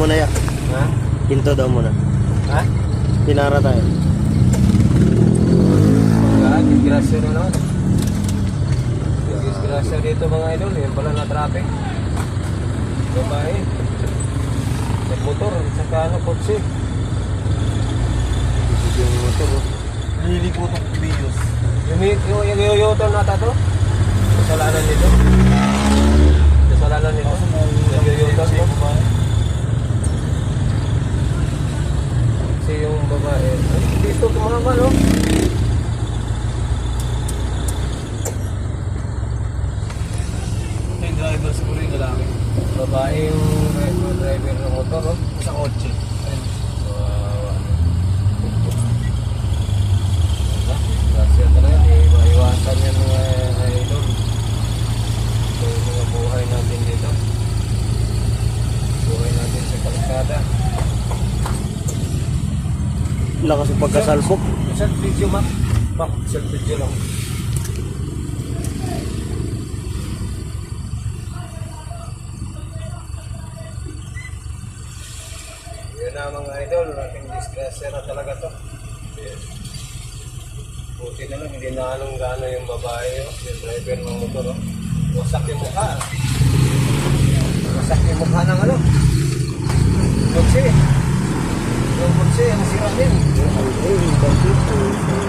muna ya. Ha? Hinto daw muna. Ha? Pinara tayo. Wala, disgrasya na naman. Disgrasya dito mga idol, yun pala na traffic. Babae. Nagmotor, saka ano, kotse. Yung motor, oh. Nanili po itong videos. Yung yoyoto nata to? Kasalanan nito? Kasalanan nito? Yung yoyoto to? Babae, ay, dito tumama no? May driver siguro yung lalaki. Babae yung driver, ng motor no? Sa kotse. Ayun. Wow. Diba? Grasya talaga, eh, maiwasan yan mga idol. So, yung mga buhay natin dito. Buhay natin sa kalsada. Lakas yung pagkasalpok. Self video ma'am. Ma'am, self video lang. Yun na mga idol, ating disgrasya na talaga to. Buti na lang, hindi na anong gano yung babae, oh. yung driver ng motor. Oh. Wasak yung mukha. Wasak yung mukha ng ano. Kutsi. Yung kutsi, ang sira din. Ay, bakit?